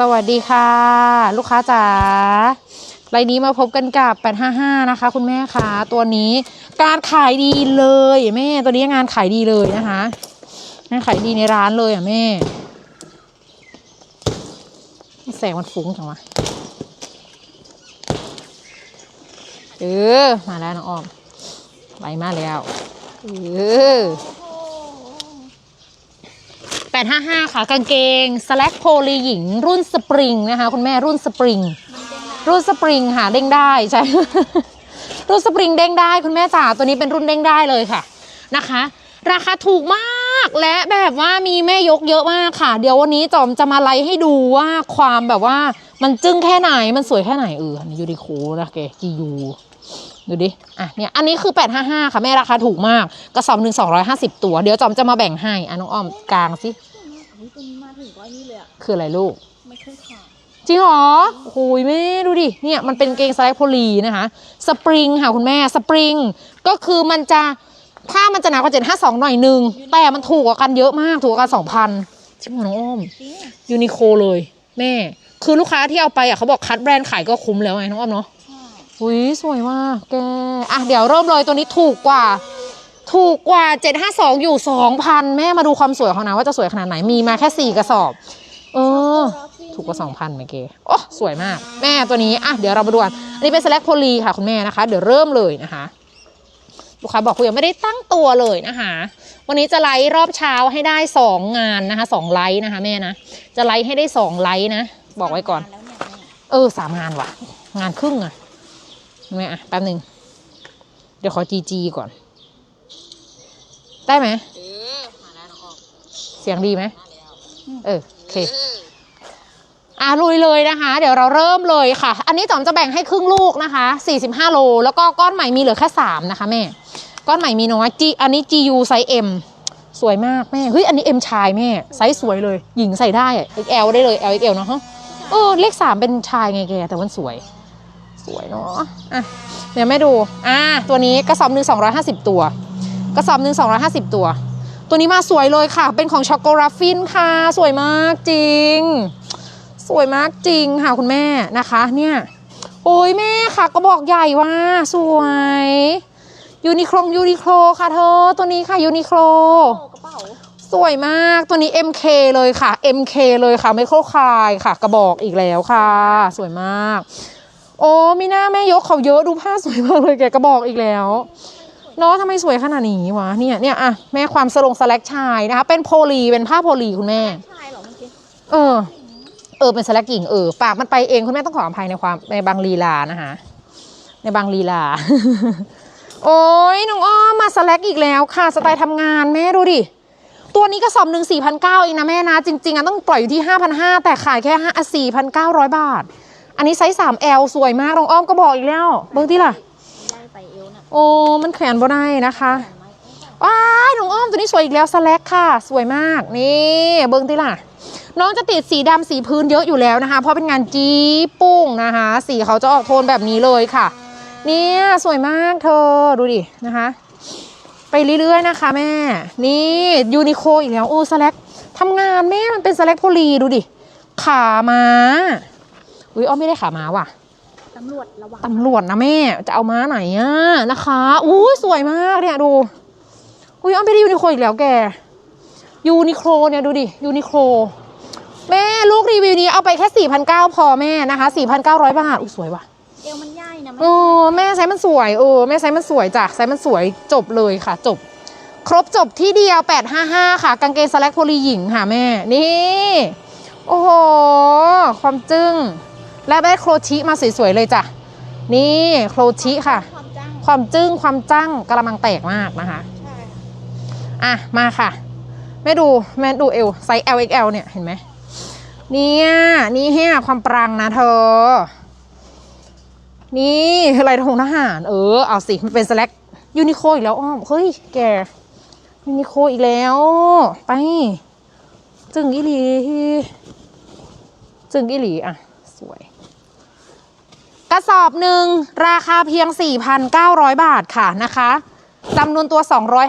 สวัสดีค่ะ ลูกค้าจ๋ารายนี้มาพบกันกับ 855 นะคะ คุณแม่คะตัวนี้การขายดีเลยแม่ตัวนี้งานขายดีเลยนะคะงานขายดีในร้านเลยอะแม่แสงมันฟุ้งจังวะเออมาแล้วน้องออมไหลมาแล้วเออ 855 ค่ะ กางเกงสแลกโพลีหญิง รุ่นสปริงนะคะ คุณแม่รุ่นสปริง รุ่นสปริงค่ะเด้งได้ใช่ รุ่นสปริงเด้งได้คุณแม่จ๋าตัวนี้เป็นรุ่นเด้งได้เลยค่ะนะคะ ราคาถูกมากและแบบว่ามีแม่ยกเยอะมากค่ะ เดี๋ยววันนี้จอมจะมาไลฟ์ให้ดูว่าความแบบว่ามันจึ้งแค่ไหนมันสวยแค่ไหนเอออันนี้ยูดิโคนะแกจียู ดูดิ อะเนี่ย อันนี้คือ 855 ค่ะ แม่ราคาถูกมาก กระสอบหนึ่ง250 ตัว เดี๋ยวจอมจะมาแบ่งให้ อะน้องอ้อมกลางสิอันนี้ตัวนี้มาถึงก็ไอ้นี่เลยอะคืออะไรลูก ไม่เคยขาดจริงเหรอโอ้ยแม่ดูดิ เนี่ยมันเป็นเกงสไลด์โพลีนะคะ สปริงค่ะคุณแม่ สปริง ก็คือมันจะผ้ามันจะหนากว่า 752 หน่อยนึง แต่มันถูกกว่ากันเยอะมาก ถูกกว่ากัน 2,000ชิมของน้องอ้อมจริงยูนิโคเลย แม่ คือลูกค้าที่เอาไปอะเขาบอกคัดแบรนด์ขายก็คุ้มแล้วไงน้องอ้อมเนาะใช่ อุ้ยสวยมากแกอะเดี๋ยวเริ่มเลยตัวนี้ถูกกว่า ถูกกว่า 752 อยู่ 2,000 แม่มาดูความสวยของนะว่าจะสวยขนาดไหนมีมาแค่ 4 กระสอบ เออ ถูกกว่า 2,000เมื่อกี้โอ้สวยมาก แม่ตัวนี้อะเดี๋ยวเรามาดูกันอันนี้เป็นสแลกโพลีค่ะคุณแม่นะคะ เดี๋ยวเริ่มเลยนะคะลูกค้าบอกคุณยังไม่ได้ตั้งตัวเลยนะคะ วันนี้จะไลฟ์รอบเช้าให้ได้ 2 งานนะคะ2ไลฟ์นะคะแม่นะจะไลฟ์ให้ได้ 2 ไลฟ์นะ บอกไว้ก่อนเนี่ยแม่เออสามงานว่ะ งานครึ่งอะ แม่อะแป๊บหนึ่งเดี๋ยวขอจีจีก่อน ได้ไหมเสียงดีไหมเออโอเคอะลุยเลยนะคะ เดี๋ยวเราเริ่มเลยค่ะ อันนี้จอมจะแบ่งให้ครึ่งลูกนะคะ 45 โล แล้วก็ก้อนใหม่มีเหลือแค่ 3 นะคะแม่ ก้อนใหม่มีน้อยจีอันนี้ GU ไซส์ M สวยมากแม่ เฮ้ย อันนี้ M ชายแม่ ไซส์สวยเลย หญิงใส่ได้อะ XL ได้เลย L XL เนาะฮะเออเลข 3 เป็นชายไงแก แต่มันสวย สวยเนาะอะเดี๋ยวแม่ดูอ่าตัวนี้กระสอบหนึ่ง250 ตัว กระสอบหนึ่ง250 ตัว ตัวนี้มาสวยเลยค่ะ เป็นของช็อกโกราฟินค่ะ สวยมากจริง สวยมากจริงค่ะคุณแม่นะคะเนี่ยโอ้ยแม่ค่ะกระบอกใหญ่ว่าสวยยูนิโคลยูนิโคลค่ะเธอ ตัวนี้ค่ะยูนิโคลโอ้กระเป๋าสวยมากตัวนี้ MK เลยค่ะ MK เลยค่ะไมโครคายค่ะ กระบอกอีกแล้วค่ะ สวยมาก โอ้มีหน้าแม่ยกเขาเยอะดูผ้าสวยมากเลยแกกระบอกอีกแล้วเนาะทำไมสวยขนาดนี้วะเนี่ยเนี่ยอะแม่ความสลงสแลกชายนะคะ เป็นโพลีเป็นผ้าโพลีคุณแม่ชายเหรอเมื่อกี้เออ เออเป็นสแลกหญิงเออปากมันไปเองคุณแม่ต้องขออภัยในความในบางลีลานะคะในบางลีลา โอ้ยน้องอ้อมมาสแลกอีกแล้วค่ะสไตล์ทำงานแม่ดูดิตัวนี้ก็สอบหนึ่งสี่พันเก้าเองนะแม่นะ จริงๆอะต้องปล่อยอยู่ที่ห้าพันห้าแต่ขายแค่ห้าสี่พันเก้าร้อยบาท อันนี้ไซส์สาม L สวยมากน้องอ้อมก็บอกอีกแล้ว เบิ้งที่ล่ะไล่ไปเอวน่ะโอ้ มันแขวนบ่ได้นะคะแขนไหมว้ายน้องอ้อมตัวนี้สวยอีกแล้วสแลกค่ะ สวยมากนี่เบิ้งที่ล่ะ น้องจะติดสีดำสีพื้นเยอะอยู่แล้วนะคะ เพราะเป็นงานจี้ปุ้งนะคะ สีเขาจะออกโทนแบบนี้เลยค่ะ เนี่ยสวยมากเธอดูดินะคะ ไปเรื่อยๆนะคะแม่ นี่ยูนิโคอีกแล้วโอ้สแลกทำงานแม่มันเป็นสแลกโพลีดูดิ ขาม้า อุ้ยอ้อมไม่ได้ขาม้าว่ะตำรวจระวังตำรวจนะแม่ จะเอาม้าไหนอะนะคะอู้สวยมากเนี่ยดูอุ้ยอ้อมไปได้ยูนิโคอีกแล้วแกยูนิโคเนี่ยดูดิยูนิโคแม่ลูกรีวิวนี้เอาไปแค่4 9 0 0พอแม่นะคะ4,900บาทอุ้ยสวยว่ะเอวมันใหญ่นะเออแม่ไซส์มันสวยเออแม่ไซส์มันสวยจ้ะไซส์มันสวยจบเลยค่ะ จบ ครบจบที่เดียว 855 ค่ะ กางเกงสแลกโพลีหญิงค่ะแม่ นี่ โอ้โห ความจึ้ง และได้โครชิมาสวยๆเลยจ้ะ นี่โครชิค่ะ ความจ้างความจึ้งความจั้งกระมังแตกมากนะคะใช่อะ มาค่ะ แม่ดูแม่ดูเอวไซส์ LXL เนี่ยเห็นไหมเนี่ยนี่เฮียความปรังนะเธอ นี่อะไรทงทหาร เออ เอาสิ มันเป็นสแลกยูนิโคอีกแล้วอ้อมเฮ้ย แกยูนิโคอีกแล้ว ไป จึงอีหลี จึงอีหลี อะ สวยก ระสอบหนึ่งราคาเพียง 4,900 บาทค่ะนะคะจำนวนตัว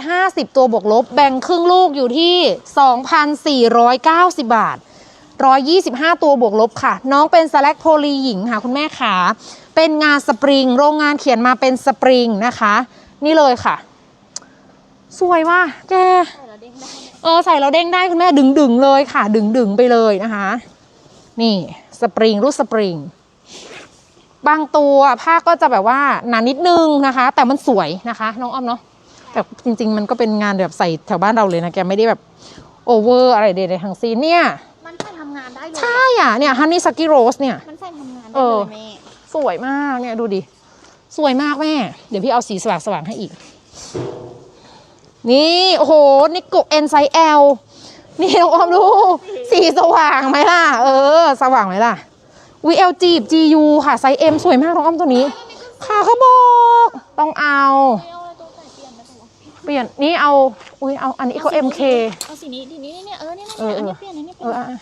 250 ตัวบวกลบ แบ่งครึ่งลูกอยู่ที่ 2,490 บาท 125 ตัวบวกลบค่ะ น้องเป็นสแลกโพลีหญิงค่ะคุณแม่ขาเป็นงานสปริง โรงงานเขียนมาเป็นสปริงนะคะ นี่เลยค่ะ สวยว่ะแกใส่แล้วเด้งได้เออใส่แล้วเด้งได้คุณแม่ดึงดึงๆเลยค่ะ ดึงดึงๆไปเลยนะคะ นี่สปริงรูปสปริง บางตัวผ้าก็จะแบบว่าหนานิดนึงนะคะ แต่มันสวยนะคะ น้องอ้อมเนาะแต่จริง ๆ มันก็เป็นงานแบบใส่แถวบ้านเราเลยนะแกไม่ได้แบบโอเวอร์อะไรใดๆทั้งสิ้นเนี่ย มันใส่ทำงานได้เลยใช่อะเนี่ยฮันนี่สกิโรสเนี่ย มันใส่ทำงานเอได้เลอยแม่สวยมากเนี่ยดูดิ สวยมากแม่ เดี๋ยวพี่เอาสีสว่างสว่างๆให้อีก นี่โอ้โหนิโกเอ็นไซเอลนี่น้องออมดู สีสว่างไหมล่ะ เออ สว่างไหมล่ะ VL จีบ GU ค่ะ ไซส์ M สวยมากน้องอ้อมตัวนี้ ค่ะเขาบอก ต้องเอาไม่เอาอะไรตัวใส่เปลี่ยนได้ปะวะเปลี่ยนนี่เอา อุ้ยเอาอันนี้เขา MK เอาสีนี้ทีนี้เนี่ยเออเนี่ยเออเนี่ยเออันอนี้เปลี่ยนอันนี้เปเอลี่ยอนอะอะ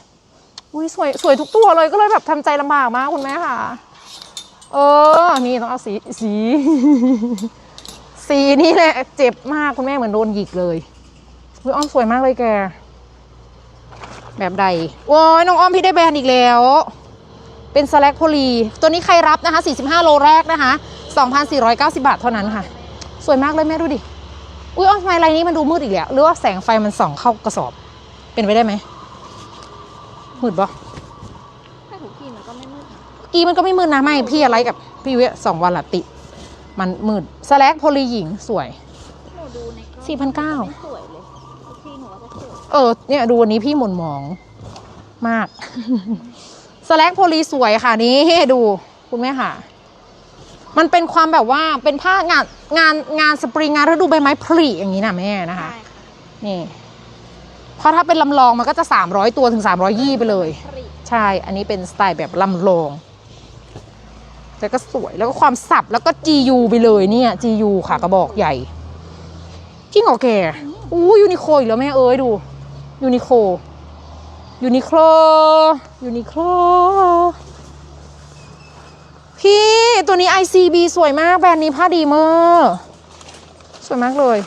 อุ้ยสวยสวยทุกตัวเลยก็เลยแบบทำใจลำบากมากคุณแม่ค่ะ เออ นี่ต้องเอาสีสี สีนี่แหละเจ็บมากคุณแม่เหมือนโดนหยิกเลยอุ้ยอ้อมสวยมากเลยแก แบบใดโอ้ยน้องอ้อมพี่ได้แบรนด์อีกแล้ว เป็นสแลกโพลีตัวนี้ใครรับนะคะ 45 โลแรกนะคะ 2,490 บาทเท่านั้นค่ะ สวยมากเลยแม่ดูดิ อุ้ยอ้อมทำไมไรนี้มันดูมืดอีกแล้วหรือว่าแสงไฟมันส่องเข้ากระสอบ เป็นไปได้ไหมมืดปะถ้าถูกทีมันก็ไม่มืดนะอีมันก็ไม่มืดนะไม่พี่อะไรกับพี่เวะสองวันละติ มันมืดสแลกโพลีหญิงสวยหนูดูในกล้องสี่พันเก้าไม่สวยเลยทุกทีหนูว่าจะสวยเออเนี่ยดูวันนี้พี่หม่นหมองมาก สแลกโพลีสวยค่ะนี่ดูคุณแม่ค่ะ มันเป็นความแบบว่าเป็นผ้างานงานงานสปริงงานฤดูใบไม้ผลิอย่างนี้นะแม่นะคะใช่ค่ะนี่เพราะถ้าเป็นลำลองมันก็จะ 300 ตัวถึง 300ยี่ไปเลยผลิตใช่อันนี้เป็นสไตล์แบบลำลองแต่ก็สวยแล้วก็ความสับแล้วก็ GU ไปเลยเนี่ย GU ค่ะกระบอกใหญ่จริงเหรอแกอู้ยูนิโคอีกแล้วแม่เอ้ยดูยูนิโค ยูนิโคลยูนิโคลพี่ตัวนี้ ICB สวยมาก แบรนด์นี้ผ้าดีมากสวยมากเลย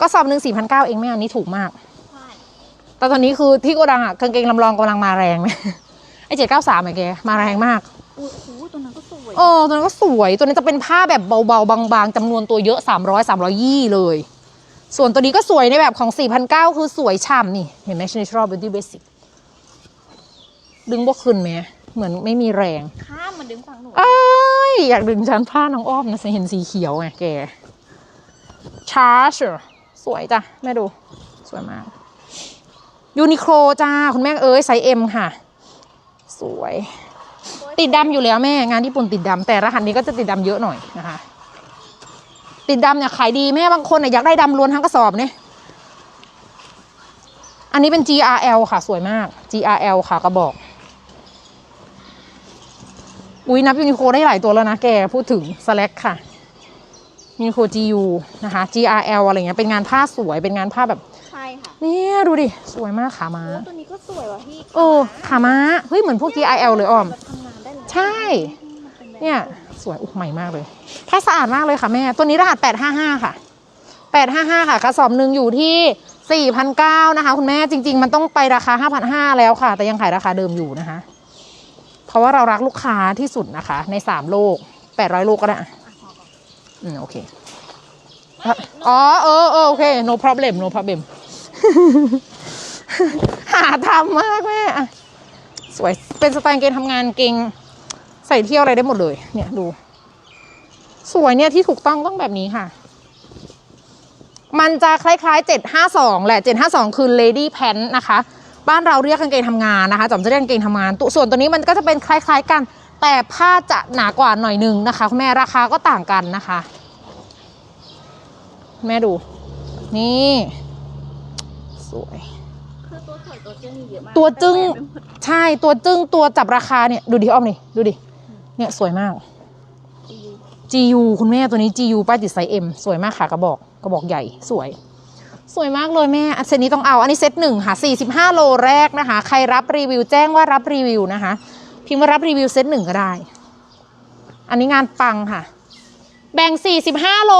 ก็สอบหนึ่งสี่พันเก้าเองแม่อันนี้ถูกมากใช่แต่ตอนนี้คือที่โกดังอะกางเกงลำลองกำลังมาแรงไหมไอเจ็ดเก้าสามไอ้แกมาแรงมากอุ้ยโอ้โหตัวนั้นก็สวยเออตัวนั้นก็สวย ตัวนี้จะเป็นผ้าแบบเบาๆบางๆจำนวนตัวเยอะ300 300ยี่เลย ส่วนตัวนี้ก็สวยในแบบของ 4,900 คือสวยฉ่ำนี่ เห็นไหม Natural Beauty Basic ดึงบ่ขึ้นไหม เหมือนไม่มีแรง ข้ามมันดึงฝั่งหนูเอ้ย อยากดึงชั้นผ้าน้องอ้อมนะเห็นสีเขียวไงแกชาร์จสวยจ้ะ แม่ดู สวยมากยูนิโคลจ้า คุณแม่เอ้ยไซส์เอ็มค่ะ สวย ติดดำอยู่แล้วแม่ งานญี่ปุ่นติดดำแต่รหัสนี้ก็จะติดดำเยอะหน่อยนะคะ ติดดำเนี่ยขายดีแม่บางคนเนี่ยอยากได้ดำล้วนทั้งกระสอบเนี่ยอันนี้เป็น GRL ค่ะสวยมาก GRL ค่ะกระบอก อุ้ยนับยูนิโคได้หลายตัวแล้วนะแกพูดถึงสแลกค่ะยูนิโค GU นะคะ GRL อะไรเงี้ยเป็นงานผ้าสวยเป็นงานผ้าแบบใช่ค่ะเนี่ยดูดิ สวยมากขาม้าโอ้ตัวนี้ก็สวยว่ะพี่เออขาม้าเฮ้ยเหมือนพวก GRL เลยอ้อมแบบทำงานได้เลยใช่มันเป็นแบบเนี่ย สวยอุ๊ยใหม่มากเลยผ้าสะอาดมากเลยค่ะแม่ ตัวนี้รหัส855ค่ะ855ค่ะกระสอบหนึ่งอยู่ที่4,900นะคะคุณแม่จริง ๆ มันต้องไปราคา5,500แล้วค่ะ แต่ยังขายราคาเดิมอยู่นะคะ เพราะว่าเรารักลูกค้าที่สุดนะคะ ใน3โลก800โลกก็ได้อะอะพอก่อนอืมโอเคอะอ๋อเออเออโอเค no problem no problem หาทำมากแม่สวยเป็นสไตล์เกงทำงานเกง ใส่เที่ยวอะไรได้หมดเลย เนี่ยดู สวยเนี่ยที่ถูกต้องต้องแบบนี้ค่ะ มันจะคล้ายๆ 752 แหละ 752 คือ lady pant นะคะ บ้านเราเรียกกางเกงทำงานนะคะจอมจะเรียกกางเกงทำงานตัวส่วนตัวนี้มันก็จะเป็นคล้าย ๆ กัน แต่ผ้าจะหนากว่าหน่อยหนึงนะคะคุณแม่ราคาก็ต่างกันนะคะแม่ดู นี่ สวยคือตัวสวยตัวจึ้งมีเยอะมากตัวจึ้งแต่แหวนไปหมดใช่ตัวจึ้งตัวจับราคาเนี่ย ดูดิอ้อมนี่ดูดิ เนี่ยสวยมากดี GU คุณแม่ตัวนี้ GU ป้ายติดไซส์ M สวยมากค่ะกระบอกกระบอกใหญ่สวย สวยมากเลยแม่อันเซตนี้ต้องเอา อันนี้เซตหนึ่งค่ะ 45 โลแรกนะคะ ใครรับรีวิวแจ้งว่ารับรีวิวนะคะ พิมพ์ว่ารับรีวิวเซตหนึ่งก็ได้ อันนี้งานปังค่ะ แบ่ง 45 โล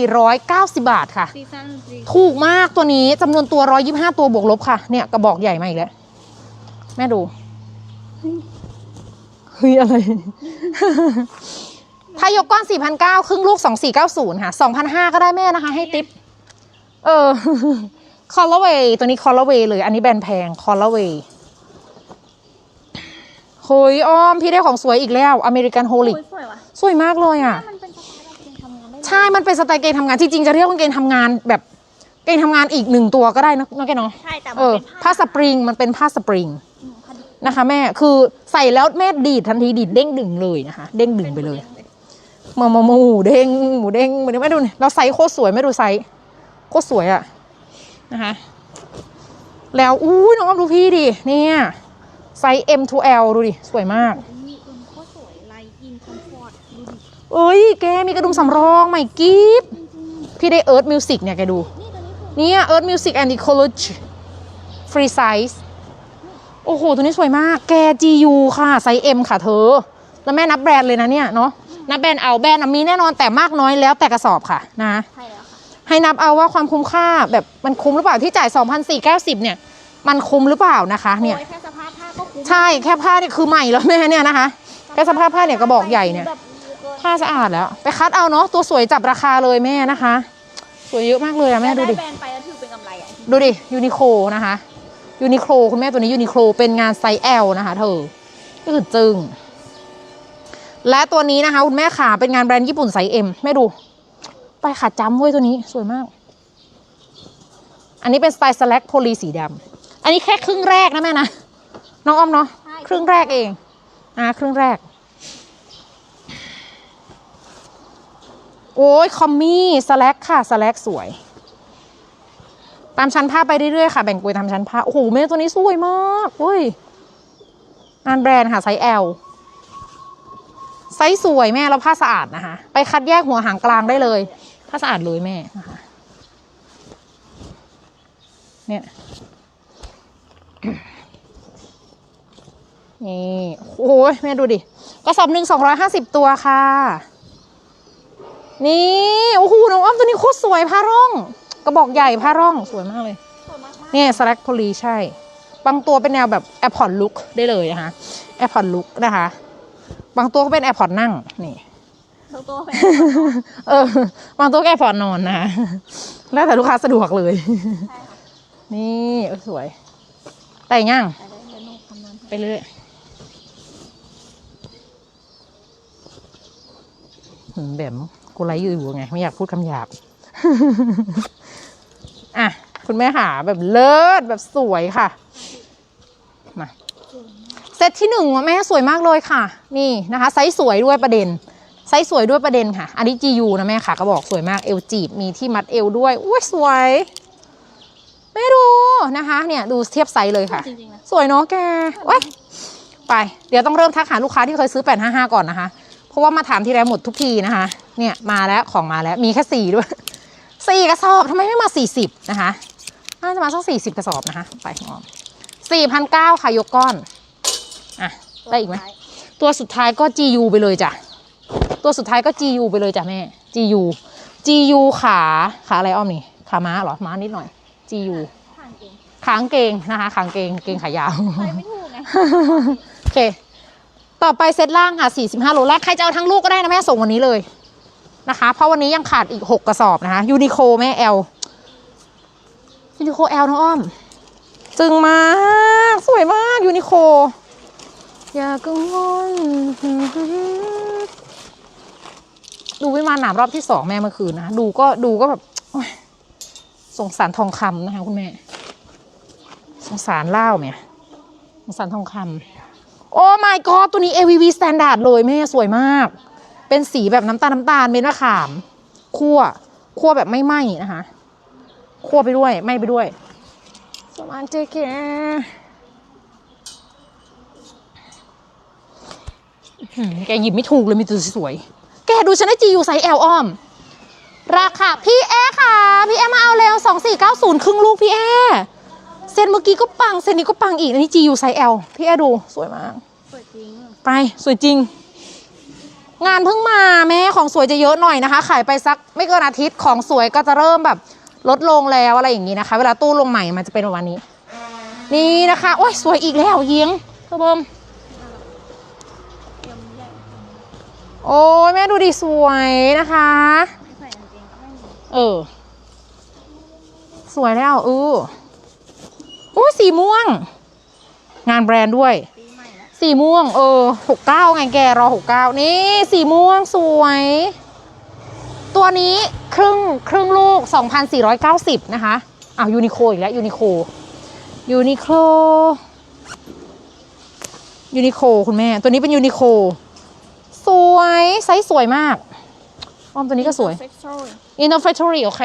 2,490 บาทค่ะซีซั่นซีถูกมากตัวนี้จำนวนตัว 125 ตัวบวกลบค่ะ เนี่ยกระบอกใหญ่มาอีกแล้ว แม่ดู เฮ้ยอะไร ถ้ายกก้อน4,900ครึ่งลูก2490ค่ะ2,500ก็ได้แม่นะคะ ให้ติปเออคอลลเวย์ตัวนี้คอลลเวย์เลยอันนี้แบรนด์แพงคอลลเวย์เฮ้ยอ้อมพี่ได้ของสวยอีกแล้วอเมริกันโฮลิกโอ้ยสวยว่ะสวยมากเลยอะถ้ามันเป็นสไตล์เราเองทำงานได้เลยใช่ มันเป็นสไตล์เกณฑ์ทำงานจริงๆจะเรียกว่าเกณฑ์ทำงานแบบเกณฑ์ทำงานอีกหนึ่งตัวก็ได้นะน้องแกเนาะใช่แต่เอมันอเป็นผ้าสปริงมันเป็นผ้าสปริงอืมพอดี นะคะ แม่คือใส่แล้วแม่ดีดทันทีดีดเด้งดึงเลยนะคะ เด้งดึงไปเลยหมาหมาหมูเด้งหมูเด้งหมูเด้งไม่ดูนี่เราไซส์โคตรสวยไม่ดูไซส์โคตรสวยอะนะคะ แล้วอู้ยน้องอ้อมดูพี่ดิเนี่ยไซส์ M to L ดูดิ สวยมากมีอึมโคตรสวยไลท์อินคอมฟอร์ตดูดิเอ้ย แกมีกระดุมสำรองใหม่กิฟต์พี่ได้เอิร์ธมิวสิกเนี่ยแกดูนี่ตัวนี้คือเนี่ย Earth Music and Ecology Free Size โอ้โห ตัวนี้สวยมาก แก GU ค่ะ ไซส์ M ค่ะเธอ แล้วแม่นับแบรนด์เลยนะเนี่ยเนาะ นับแบรนด์เอาแบรนด์อะมีแน่นอนแต่มากน้อยแล้วแต่กระสอบค่ะนะ ใช่แล้วค่ะ ให้นับเอาว่าความคุ้มค่าแบบมันคุ้มหรือเปล่าที่จ่าย 2,490 เนี่ย มันคุ้มหรือเปล่านะคะเนี่ย โอ้แค่สภาพผ้าก็คุ้มใช่แค่ผ้าเนี่ยคือใหม่แล้วแม่เนี่ยนะคะ แค่สภาพผ้าเนี่ยกระบอกใหญ่เนี่ย แบบดีเกินผ้าสะอาดแล้ว ไปคัดเอาเนาะตัวสวยจับราคาเลยแม่นะคะ สวยเยอะมากเลยอะแม่ดูดิได้แบรนด์ไปแล้วถือเป็นกำไรอะดูดิยูนิโคนะคะ ยูนิโคคุณแม่ตัวนี้ยูนิโคเป็นงานไซส์ L นะคะ เธอก็คือจึง และตัวนี้นะคะ คุณแม่ขาเป็นงานแบรนด์ญี่ปุ่นไซส์ M แม่ดู ไปขาจำเว้ยตัวนี้สวยมาก อันนี้เป็นสไตล์สแลกโพลีสีดำอันนี้แค่ครึ่งแรกนะแม่นะ น้องอ้อมเนาะใช่ครึ่งแรกเองอ่าครึ่งแรก โอ้ยคอมมี่สแลกค่ะสแลกสวย ตามชั้นผ้าไปเรื่อยๆค่ะแบ่งกลวยตามชั้นผ้าโอ้โหแม่ตัวนี้สวยมากเว้ยงานแบรนด์ค่ะไซส์ L ไซส์สวยแม่แล้วผ้าสะอาดนะคะ ไปคัดแยกหัวหางกลางได้เลยผ้าสะอาดเลยแม่นะคะเนี่ยนี่โอ้ยแม่ดูดิกระสอบหนึ่งสองร้อยห้าสิบตัวค่ะ นี่ โอ้โหน้องอ้อมตัวนี้โคตรสวยผ้าร่อง กระบอกใหญ่ผ้าร่องสวยมากเลยสวยมากๆเนี่ยสแลกโพลีใช่ บางตัวเป็นแนวแบบแอร์พอร์ตลุกได้เลยนะคะแอร์พอร์ตลุกนะคะ บางตัวก็เป็นแอร์พอร์ตนั่งนี่ตัวตัวเป็นเออบางตัวก็แอร์พอร์ตนอนนะคะแล้วแต่ลูกค้าสะดวกเลยใช่ค่ะนี่เออสวยแต่งย่างแต่ได้เดี๋ยวหนูคำนวณให้ไปเรื่อยหืมแบบกูไลฟ์อยู่ไง ไม่อยากพูดคำหยาบ อะ คุณแม่หาแบบเลิศแบบสวยค่ะ มาเซตที่หนึ่งอะแม่สวยมากเลยค่ะ นี่นะคะ ไซส์สวยด้วยประเด็น ไซส์สวยด้วยประเด็นค่ะ อันนี้ GU นะแม่ค่ะ ก็บอกสวยมากเอวจีบมีที่มัดเอวด้วยอุ้ยสวยแม่ดูนะคะ เนี่ยดูเทียบไซส์เลยค่ะจริงๆนะสวยเนาะแกเว้ยไป เดี๋ยวต้องเริ่มทักหาลูกค้าที่เคยซื้อ 855 ก่อนนะคะ เพราะว่ามาถามทีไรหมดทุกทีนะคะ เนี่ยมาแล้วของมาแล้วมีแค่สี่ด้วย สี่กระสอบทำไมไม่มา40นะคะน่าจะมาสัก40กระสอบนะคะไปของออม4,900ค่ะยกก้อนอะได้อีกไหมตัวสุดท้ายก็ GU ไปเลยจ้ะตัวสุดท้ายก็ GU ไปเลยจ้ะแม่ GU GU ขาขาอะไรอ้อมนี่ขาม้าเหรอม้านิดหน่อย GU ผ่านเองขางเกงนะคะขางเกงเกงขายาวไปไม่ถูกไงโอเคต่อไปเซตล่างค่ะ45โลล่างใครจะเอาทั้งลูกก็ได้นะแม่ส่งวันนี้เลย นะคะ เพราะวันนี้ยังขาดอีก6กระสอบนะคะยูนิโคแม่แอลยูนิโคแอลน้องอ้อม จึงมาก สวยมากยูนิโค อย่ากังวลดูวิมานหนามรอบที่สองแม่เมื่อคืนนะ ดูก็ดูก็แบบสงสารทองคำนะคะคุณแม่ สงสารเล่าไหมสงสารทองคำโอ้ my god ตัวนี้ AVV standard เลยแม่สวยมาก เป็นสีแบบน้ำตาลน้ำตาลเม็ดมะขามคั่วคั่วแบบไม่ไหม้นะคะคั่วไปด้วยไหม้ไปด้วยสมานเจแกอื้อหือแกหยิบไม่ถูกเลยมีตัวสวยๆแกดูฉันได้จีอยู่ไซส์ L อ้อม ราคาพี่แอค่ะ พี่แอมาเอาเร็ว2490ครึ่งลูกพี่แอเซนเมื่อกี้ก็ปังเซนนี้ก็ปังอีกอันนี้ GU ไซส์ L พี่แอดูสวยมาก สวยจริง ไป สวยจริง งานเพิ่งมาแม่ของสวยจะเยอะหน่อยนะคะ ขายไปสักไม่เกินอาทิตย์ของสวยก็จะเริ่มแบบลดลงแล้วอะไรอย่างนี้นะคะ เวลาตู้ลงใหม่มันจะเป็นประมาณนี้ นี่นะคะโอ้ยสวยอีกแล้วเยียงเธอเบิ่มโอ้ยแม่ดูดิสวยนะคะ เออ สวยแล้วเออโอ้สีม่วง งานแบรนด์ด้วยปี สีม่วง เออหกเก้าไงแกรอหกเก้านี่ สีม่วงสวย ตัวนี้ครึ่งครึ่งลูก 2,490 นะคะอ้าวยูนิโคอีกแล้วยูนิโคยูนิโคยูนิโคคุณแม่ ตัวนี้เป็นยูนิโคสวยไซส์สวยมากอ้อมตัวนี้ก็สวยเซ็กซ์โซ่ Innovatory โอเค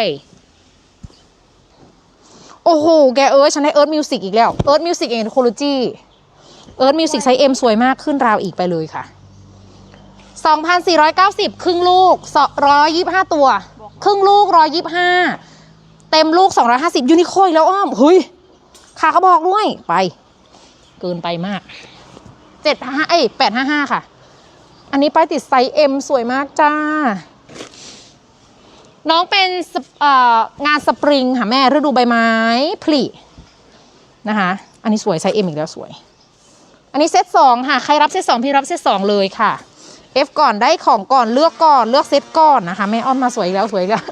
โอ้โห แกเอิร์ธฉันได้เอิร์ธมิวสิกอีกแล้ว เอิร์ธมิวสิกเอ็นโคโลจี เอิร์ธมิวสิกไซส์ M สวยมากขึ้นราวอีกไปเลยค่ะ 2,490 ครึ่งลูก 125 ตัว ครึ่งลูก 125 เต็มลูก 250 ยูนิโคอีกแล้วอ้อมเฮ้ยขาเขาบอกด้วยไป เกินไปมาก75เอ้ย855 ค่ะ อันนี้ป้ายติดไซส์ M สวยมากจ้า น้องเป็นงานสปริงค่ะแม่ฤดูใบไม้ผลินะคะ อันนี้สวยไซส์เอ็มอีกแล้วสวย อันนี้เซตสองค่ะ ใครรับเซตสองพี่รับเซตสองเลยค่ะ F ก่อนได้ของก่อนเลือกก่อนเลือกเซตก่อนนะคะแม่อ้อมมาสวยอีกแล้วสวยอีกแล้ว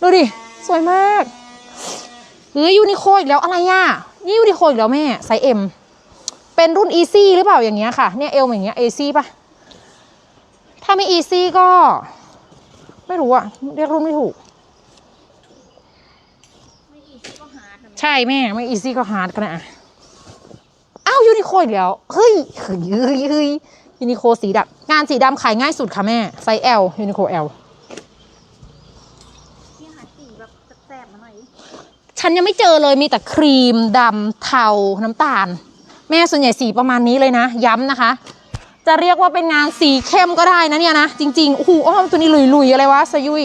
ดูดิ สวยมากเฮ้ยยูนิโคอีกแล้วอะไรอะนี่ยูนิโคอีกแล้วแม่ไซส์เอ็มเป็นรุ่นอีซี่หรือเปล่าอย่างเงี้ยค่ะเนี่ยเอลอย่างเงี้ยเอซี่ปะถ้าไม่อีซี่ก็ ไม่รู้อะเรียกรุ่นไม่ถูกใช่แม่ ไม่อีซี่ก็ฮาร์ดก็นะอ้าวยูนิโคอีกแล้วเฮ้ยเฮ้ยเฮ้ยเฮ้ยยูนิโคสีดำงานสีดำขายง่ายสุดค่ะแม่ไซส์ L ยูนิโค L ที่หาสีแบบแสบๆมาหน่อยฉันยังไม่เจอเลยมีแต่ครีมดำเทาน้ำตาล แม่ส่วนใหญ่สีประมาณนี้เลยนะ ย้ำนะคะ จะเรียกว่าเป็นงานสีเข้มก็ได้นะเนี่ยนะ จริงๆโอ้โหอ้อมตัวนี้ลุยๆอะไรวะสยุย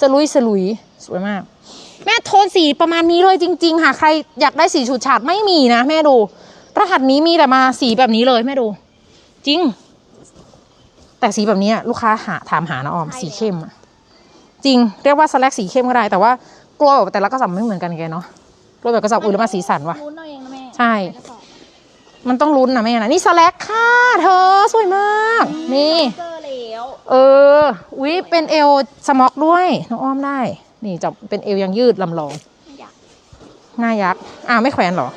สลุยสลุยสวยมาก แม่โทนสีประมาณนี้เลยจริง ๆ ค่ะ ใครอยากได้สีฉูดฉาดไม่มีนะ แม่ดู รหัสนี้มีแต่มาสีแบบนี้เลยแม่ดู จริง แต่สีแบบนี้อะลูกค้าหาถามหานะออมสีเข้มอะจริงเรียกว่าสแลกสีเข้มก็ได้ แต่ว่ากลัวแบบแต่ละกระสับไม่เหมือนกันแกเนาะกลัวแบบกระสับอื่นแล้วมาสีสันวะรู้หน่อยเองนะแม่ใช่กระสอบมันต้องลุ้นนะแม่นะนี่สแลกค่ะเธอสวยมากนี่ เจอแล้วเออวิเป็นเอวสม็อกด้วยน้องอ้อมได้ นี่จะเป็นเอวยังยืดลำลอง ไม่อยากหน้ายักษ์อ้าวไม่แขวนเหรอ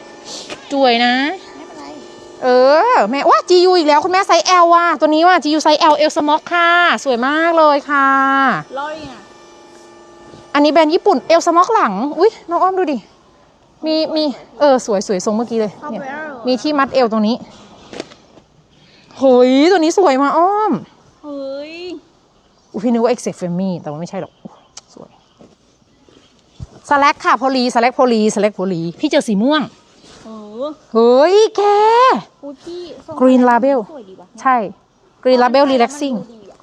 จวยนะไม่ เป็นไรเออ แม่ว่า GU อีกแล้วคุณแม่ไซส์ L ว่ะตัวนี้ว่า GU ไซส์ L เอลสม็อกค่ะ สวยมากเลยค่ะ ร้อยอะอันนี้แบรนด์ญี่ปุ่นเอลสม็อกหลัง อุ้ยน้องอ้อมดูดิ มีมีเออสวยสวยทรงเมื่อกี้เลยชอบเนี่ยแวร์มีที่มัดเอวตรงนี้เฮ้ยตัวนี้สวยมาอ้อมเฮ้ยอุยพี่นึกว่าเอ็กเซฟเฟมี่แต่ว่าไม่ใช่หรอกอุ๊ยสวยสแลกค่ะโพลีสแลกโพลีสแลกโพลีพี่เจอสีม่วง เออเฮ้ยแกอูพี่ส่ง Green Label สวยดีว่ะใช่กรีลาเบลรีแลกซิ่งมันดูดีอะ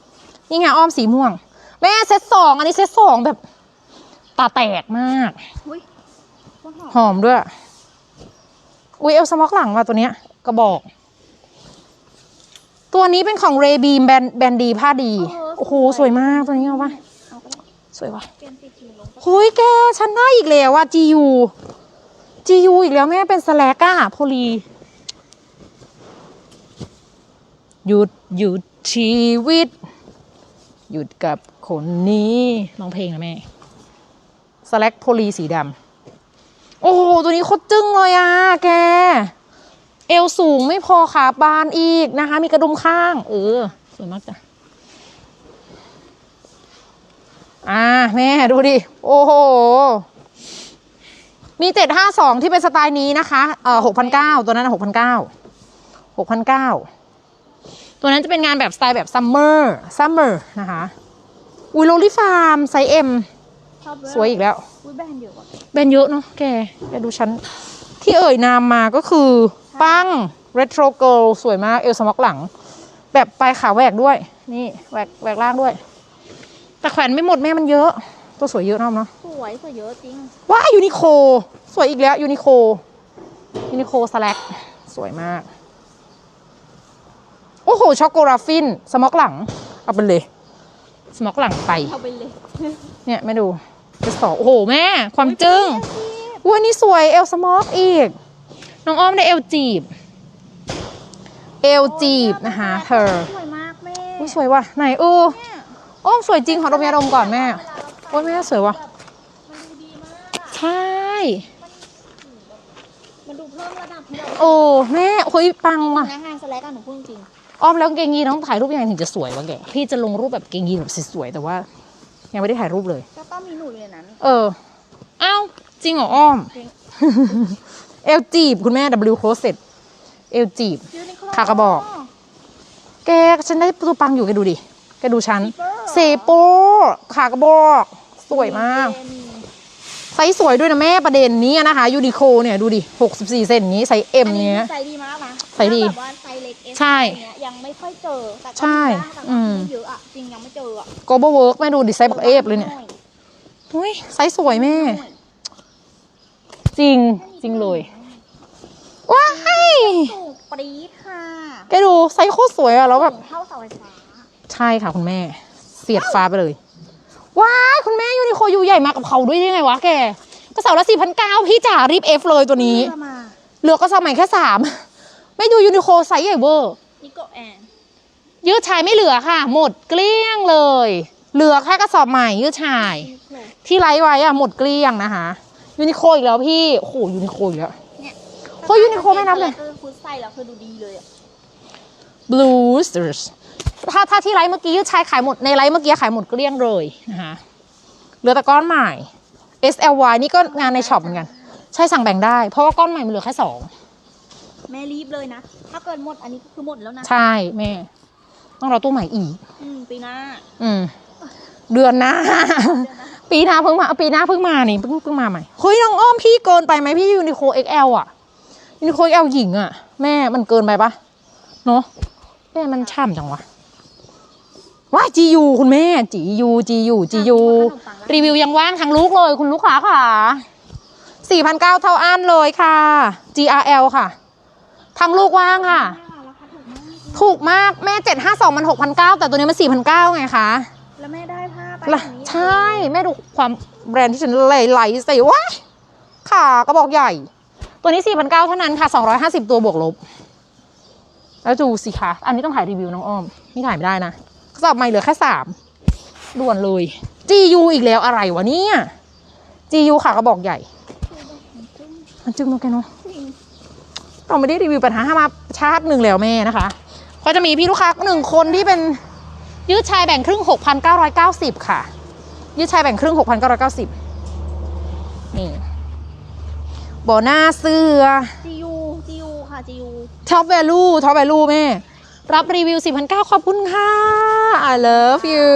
นี่ไงอ้อมสีม่วง แม่เซตสองอันนี้เซตสองแบบ ตาแตกมาก อุ้ยว่าหอมหอมด้วย อุ้ยเอลสม็อกหลังว่ะตัวเนี้ยกระบอก ตัวนี้เป็นของเรบีมแบรนด์แบรนด์ดีผ้าดี โอ้โห สวยมากตัวนี้เอาปะเอาก็ได้สวยว่ะ เปลี่ยนสีทีลงก็หุยแก ฉันได้อีกแล้วว่า GU GU อีกแล้วแม่เป็นสแลกอะโพลี หยุดหยุดชีวิต หยุดกับคนนี้ร้องเพลงนะแม่สแลกโพลีสีดำโอ้โห ตัวนี้โคตรจึ้งเลยอะแก เอวสูงไม่พอขาบานอีกนะคะ มีกระดุมข้าง เออ สวยมากจ้ะอ่าแม่ดูดิ โอ้โห มีเจ็ดห้าสองที่เป็นสไตล์นี้นะคะ เอ่อหกพันเก้าตัวนั้นหกพันเก้าหกพันเก้าตัวนั้นจะเป็นงานแบบสไตล์แบบซัมเมอร์ซัมเมอร์นะคะ อุยโรลี่ฟาร์มไซส์เอ็มชอบแวร์สวยอีกแล้วอุ้ยแบรนด์เยอะว่ะแบรนด์เยอะเนาะแกแกดูชั้น ที่เอ่ยนามมาก็คือ ปัง Retro Girl สวยมาก เอลสม็อกหลัง แบบปลายขาแหวกด้วย นี่แหวกแหวกล่างด้วย แต่แขวนไม่หมดแม่มันเยอะ ตัวสวยเยอะเนาะเนาะสวยสวยเยอะจริง ว้ายูนิโค สวยอีกแล้วยูนิโคยูนิโคสแลกสวยมาก โอ้โห ช็อกโกราฟิน สม็อกหลัง เอาไปเลย สมอกหลังไป เอาไปเลย เนี่ยแม่ดูจะสองโอ้โห แม่ ความจึ้งอุ้ยอันนี้สวยเอลสมอกอีก น้องอ้อมได้เอลจีบ เอลจีบนะคะเธอ สวยมากแม่อุ้ยสวยว่ะ ไหนเออเนี่ยอ้อมสวยจริงขอดมยาดมก่อนแม่ เวลาเราใส่โอ้ยแม่สวยว่ะ มันดูดีมาก ใช่ มันดูเพิ่มระดับให้เราโอ้แม่เฮ้ยปังว่ะ พนักงานสแลกกันหนูพูดจริงอ้อมแล้วกางเกงยีนต้องถ่ายรูปยังไงถึงจะสวยวะแก พี่จะลงรูปแบบเกงยีนแบบสวยๆแต่ว่า ยังไม่ได้ถ่ายรูปเลยก็ต้องมีหนูอยู่ในนั้น เอออ้าวจริงเหรออ้อม จริง เอลจีบคุณแม่ W c o s e t เอลจีบ ยูนิโคลขากระบอก แกฉันได้ตัวปังอยู่แกดูดิ แกดูฉัน เซโปขากระบอก สวยมาก ไซส์สวยด้วยนะแม่ประเด็นนี้นะคะ ยูนิโคเนี่ยดูดิ64 เซนอย่างนี้ไซส์อั M นนี้เนี้ยใส่ดีมากนะใส่ดีถ้าแบบว่าไซส์เล็ก S ใช่อะไรเงี้ยยังไม่ค่อยเจอแต่ก็ใช่มีบ้างแต่อืว่ามไม่เยอะอะจริงยังไม่เจออะโกลบอลเวิร์กแม่ดูดิไซส์บักเอฟเลยเนี่ยเฮ้ยไซส์สวยแม่ จริงจริงเลยว้ายถูกปรี๊ดค่ะแกดูไซส์โคตรสวยอะแล้วแบบเท่าเสาไฟฟ้าใช่ค่ะคุณแม่เสียดฟ้าไปเลย ว้ายคุณแม่ยูนิโคยูใหญ่มากับเขาด้วยได้ไงวะแกกระเสาละสี่พันเก้าพี่จ๋ารีบเอฟเลยตัวนี้ เพื่อมาเหลือกระสอบใหม่แค่สาม ไม่ดูยูนิโคไซส์ใหญ่เวอร์ นิโกแอน ยืดชายไม่เหลือค่ะ หมดเกลี้ยงเลย เหลือแค่กระสอบใหม่ยืดชายนิโคลที่ไลฟ์ไว้อะหมดเกลี้ยงนะคะยูนิโคอีกแล้วพี่โอ้โหยูนิโคอีกแล้ว เนี่ยโอ้ยยูนิโคไม่นับเลย คือคุณใส่แล้วคือดูดีเลยอะ blues ถ้าถ้าที่ไลฟ์เมื่อกี้ยืดชายขายหมดในไลฟ์เมื่อกี้ขายหมดเกลี้ยงเลยนะคะเหลือแต่ก้อนใหม่ SLY นี่ก็งานในช็อปเหมือนกัน ใช่สั่งแบ่งได้ เพราะว่าก้อนใหม่มันเหลือแค่สองแม่รีบเลยนะ ถ้าเกิดหมดอันนี้ก็คือหมดแล้วนะ ใช่แม่ ต้องรอตู้ใหม่อีก อืมปีหน้า อืมเดือนหน้าเดือนหน้า ปีหน้าเพิ่งมาปีหน้าเพิ่งมานี่เพิ่งเพิ่งมาใหม่เฮ้ยน้องอ้อมพี่เกินไปไหมพี่ยูนิโค XL อะยูนิโค XL หญิงอะ แม่มันเกินไปปะเนาะแม่มันช่ำจังวะ ว้า GU คุณแม่ GU GU GU รีวิวยังว่างทั้งลูกเลยคุณลูกค้าค่ะ4,900เท่าอันเลยค่ะ GRL ค่ะทั้งลูกว่างค่ะราคาถูกมากถูกมากแม่752มัน6,900แต่ตัวนี้มัน4,900ไงคะแล้วแม่ได้ผ้าไปล่ะแบบนี้ใช่แม่ดูความแบรนด์ที่ฉันไหลไหลๆใส่ว้ายขากระบอกใหญ่ ตัวนี้4,900เท่านั้นค่ะ250ตัวบวกลบ แล้วดูสิคะอันนี้ต้องถ่ายรีวิวน้องอ้อมนี่ถ่ายไม่ได้นะกระ สอบใหม่เหลือแค่3ด่วนเลย GU อีกแล้วอะไรวะเนี่ย GU ขากระบอกใหญ่มันจึ้งมากแกเนาะเราไม่ได้รีวิวปัญหามาชาติหนึ่งแล้วแม่นะคะก็จะมีพี่ลูกค้าหนึ่งคนที่เป็นยืดชายแบ่งครึ่ง 6,990 ค่ะ ยืดชายแบ่งครึ่ง 6,990 นี่บอหน้าเสื้อจียูจียูค่ะจียูท็อป value ท็อป value แม่ รับรีวิว 4,900 ขอบคุณค่ะ I love you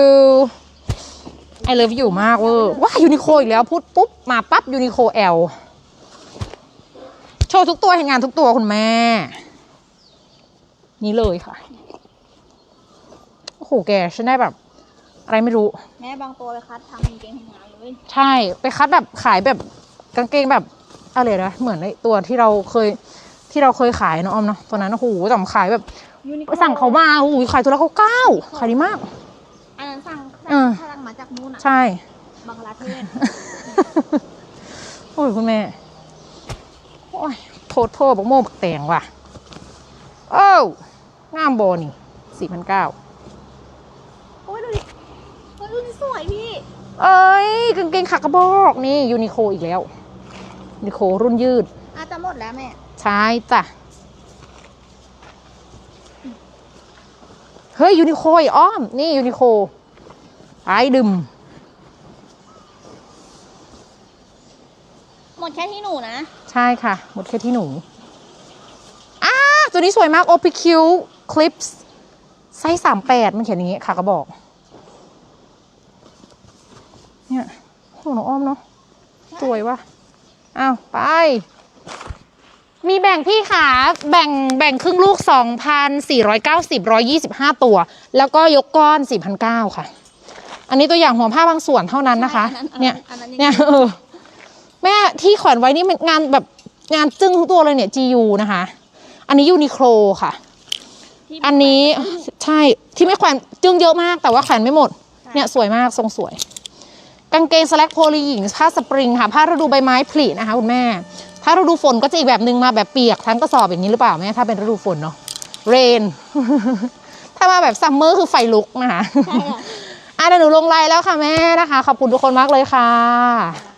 I love you มากเวอร์ว้ายูนิโคอีกแล้วพูดปุ๊บ มาปั๊บยูนิโค L โชว์ทุกตัวเห็นงานทุกตัวคุณแม่ นี่เลยค่ะ โอ้โหแก ฉันได้แบบ อะไรไม่รู้ แม่บางตัวไปคัดทำกางเกงทำงานเลยใช่ ไปคัดแบบขายแบบกางเกงแบบอะไรนะเหมือนในตัวที่เราเคยที่เราเคยขายเนอะออมเนาะตัวนั้นโอ้โหแต่ขายแบบ ยูนิโคไปสั่งเขามาโอ้โหขายตัวละเก้าเก้าขายดีมาก อันนั้นสั่งเออสั่งมาจากนู่นอะใช่บังกลาเทศโอ้ยคุณแม่ โอ้ยโทษโทษบอกโม่บักแตงว่ะโอ้วงามโบนี่สี่พันเก้าโอ้ยดูดิโอ้ยดูดิสวยพี่ เอ้ยกางเกงขากระบอกนี่ยูนิโคอีกแล้วยูนิโครุ่นยืดอาจจะหมดแล้วแม่ ใช่จ้ะ ฮ้ยยูนิโคอีกอ้อม นี่ยูนิโคไอ้ดึมหมดแค่ที่หนูนะ ใช่ค่ะ หมดแค่ที่หนูอ้าตัวนี้สวยมาก OPQ Clips ไซส์สามแปดมันเขียนอย่างงี้ค่ะกระบอก เนี่ยโหน้องอ้อมเนาะสวยว่ะอ้าว ไป มีแบ่งพี่ขาแบ่งแบ่งครึ่งลูก 2,490 125 ตัว แล้วก็ยกก้อน 4,900 ค่ะ อันนี้ตัวอย่างหัวผ้าบางส่วนเท่านั้นนะคะใช่อัเนี่ยอันนั้นเนี่ยเออแม่ที่แขวนไว้นี่มันงานแบบงานจึ้งทุกตัวเลยเนี่ย GU นะคะ อันนี้ยูนิโคลค่ะที่อันนี้ใช่ที่ไม่แขวนจึงเยอะมากแต่ว่าแขวนไม่หมด เนี่ยสวยมากทรงสวยกางเกงสแลกโพลีหญิงผ้าสปริงค่ะ ผ้าฤดูใบไม้ผลินะคะคุณแม่ ถ้าฤดูฝนก็จะอีกแบบหนึ่งมาแบบเปียกทั้งกระสอบอย่างนี้หรือเปล่าแม่ถ้าเป็นฤดูฝนเนาะเรน ถ้ามาแบบซัมเมอร์คือไฟลุกนะคะใช่ค่ะอะเดี๋ยวหนูลงไลน์แล้วค่ะแม่นะคะ ขอบคุณทุกคนมากเลยค่ะ